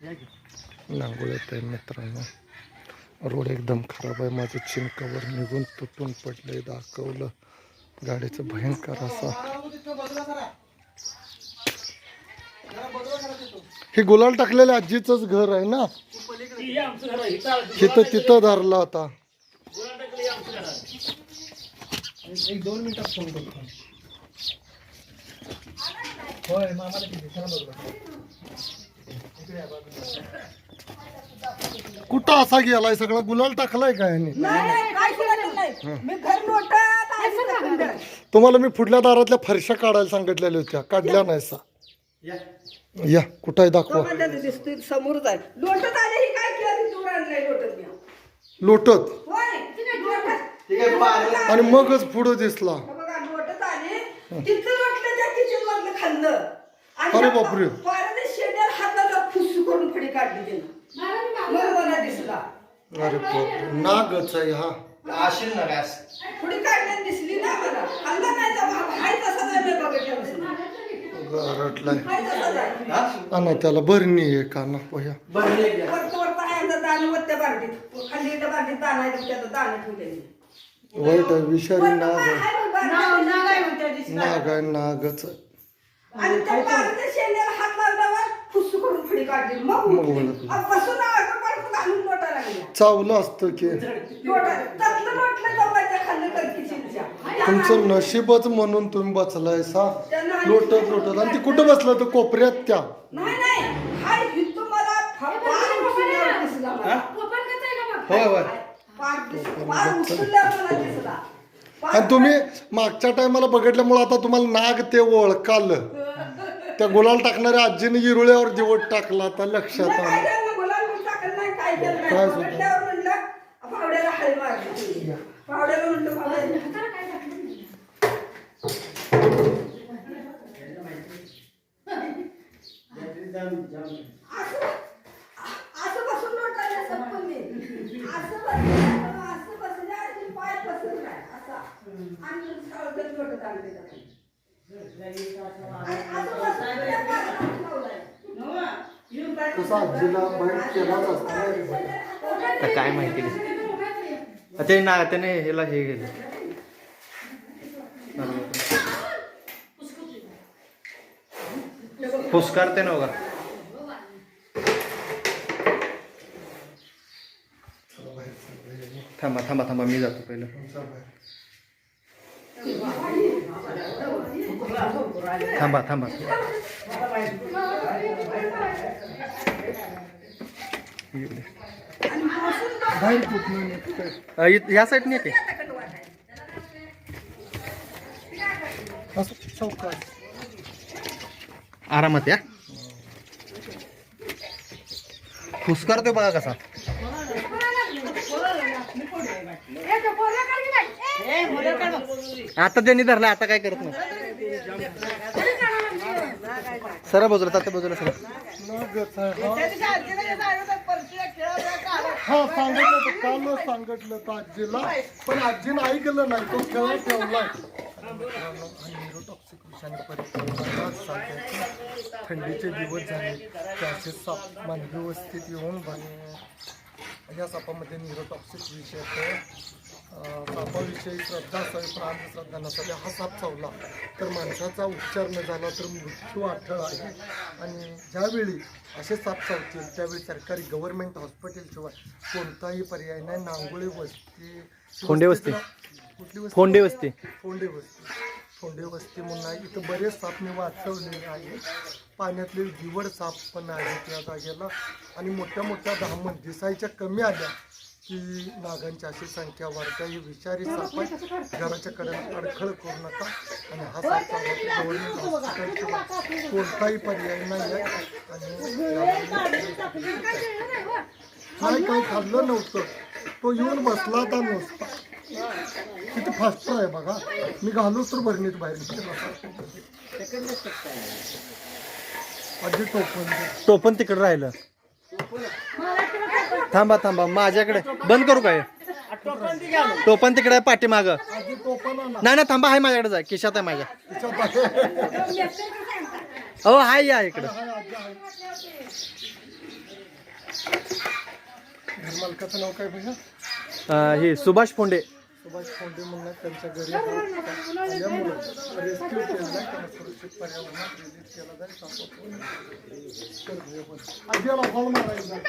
नांगोळ्यात आहे मित्रांनो रोड एकदम खराब आहे. माझं चिन निघून तुटून पडले दाखवलं. गाडीचं भयंकर असा. हे गुलाल टाकलेल्या आजीच घर आहे ना? तिथं तिथं धरला होता. एक दोन मिनिटात फोन करतो. होय मामाला कुठं असा गेलाय सगळा? गुलाल टाकलाय का यांनी? नाही नाही काय केलं नाही. मी घर लोटत आली तिकडं. तुम्हाला मी पुढल्या दारातल्या फरशा काढायला सांगितलेल्या होत्या. काढल्या नाही सा. या. या कुठं आहे दाखवा. तो दिसतोय? लोटत आले ही काय केलं? दूर आणलंय लोटत मी. लोटत होय लोटत ठीक आहे पाहिलं. आणि मगच पुढं दिसला. हे बघा लोटत आले तिथं लोटलं त्या किचन मधलं खाल्लं अरे बापरे. काढली त्यानं मग मला दिसला. अरे बापरे नागच आहे हा. असेल ना काय काढल्याने दिसली ना मला. नाही तर भाग. हाय तसाच आहे मी बघितलं गरटलाय. हाय तसाच आहे हा? आणि त्याला भरणी आहे का? ना पोह्या. बरं हे घ्या. वरत वरत आहे आता दाणे वरत्या बारडीत खाली एकदा बारडीत दाणा आहे त्यात दाणे ठेवलेले वाईट आहे विषारी नाग. आहे आणि नाग आहे नागच आहे. त्या पाण्याच्या शेंड्याला हात लावल्यावर फुसू करून फडी काढली मग मग उठली. म्हणत. अब बसून आवाज काढून घालून लोटा लागल्या. चावलं असतं की. लोटा त्यातलं लोटलं गव्हाच्या खाल्लं कणकीच्या तुमचं नशीबच म्हणून तुम्ही बसलाय सा? लोटत लोटत. आणि ती कुठं बसलं तर कोपऱ्यात त्या. नाही नाही. हाय इथं मला फ- पार उचलल्यावर दिसला मला. होय होय पार दिस- पार उचलल्यावर मला दिसला. पार- आणि तुम्ही मागच्या टायमाला बघितल्यामुळे आता तुम्हाला नाग ते ओळखालं. त्या गुलाल टाकणाऱ्या आजीने इरुळ्यावर दिवट टाकला आता लक्षात आलं. केलं गुलाल म्हणून टाकलं नाही काय केलं काय नाही सुद्धा? म्हटल्यावर म्हणलं फावड्याला हळी मारली फावड्याला म्हणलं फावड्याला असं असं बसून लोटायला सपन मी असं बसलं असं बसलं आणि पाय पसरला नाही असा. आणि सावधन लोटत आणले त्याला. तसा आजीला बाहेर केलाच असतो. आता काय माहिती नाही. ते ना त्याने ह्याला हे गेलं. पुस्कार ते नव्हता थांबा थांबा थांबा मी जातो पहिलं. थांबा थांबा. बाहेर कुठनं इ- येते. असं आरामात या. फुसकार बघा कसा. आता त्यांनी धरला आता काय करत नाही. सर बाजूला तात्या बाजूला सर. हा सांगितलं तर कालच सांगितलं तर आजीला पण आजीनं ऐकलं नाही तो खेळ ठेवलाय. थंडीचे दिवस झाले त्याचे साप मानवी व्यवस्थित येऊन बने या सापामध्ये न्यूरोटॉक्सिक विषय सापाविषयी श्रद्धा असावी पण अंधश्रद्धा नसावी हा साप चावला तर माणसाचा उपचार न झाला तर मृत्यू अठळ आहे. आणि ज्यावेळी असे साप चावतील त्यावेळी सरकारी गव्हर्नमेंट हॉस्पिटलशिवाय कोणताही पर्याय नाही. नांगोळी वस्ती फोंडे वस्ती. कुठली वस्ती? फोंडे वस्ती. फोंडे वस्ती. फोंडे वस्ती म्हणून आहे. इथं बरेच साप मी वाचवलेले आहे. पाण्यातले दिवड साप पण आहेत या जागेला. आणि मोठ्या मोठ्या धामण दिसायच्या कमी आल्या. की नागांची अशी संख्या वाढते ही विषारी साप आहे घराच्या कडेला अडखळ करू नका आणि हा साप तर गव्हर्नमेंट हॉस्पिटलशिवाय कोणताही पर्याय नाही आहे आणि नाही काही खाल्लं नव्हतं. तो येऊन बसला आता नुसता. किती फास्ट आहे बघा. मी घालूच तर भरणीत बाहेर आधी टोपण. टोपण तिकडे राहिलं. थांबा थांबा. माझ्याकडे बंद करू काय? टोपण तिकडे आहे पाठीमाग. आधी नाही ना थांबा आहे माझ्याकडे जा. खिशात आहे माझ्या. हो हाय या इकडे. हाय, मालकाचं नाव काय भैया हे सुभाष फोंडे. सुभाष फोंडे म्हणून त्यांच्या घरी रेस्क्यू केला आहे त्यांना सुरक्षित पर्यावरणात रिलीज केला जाईल सापडतो याला हॉल मारायचा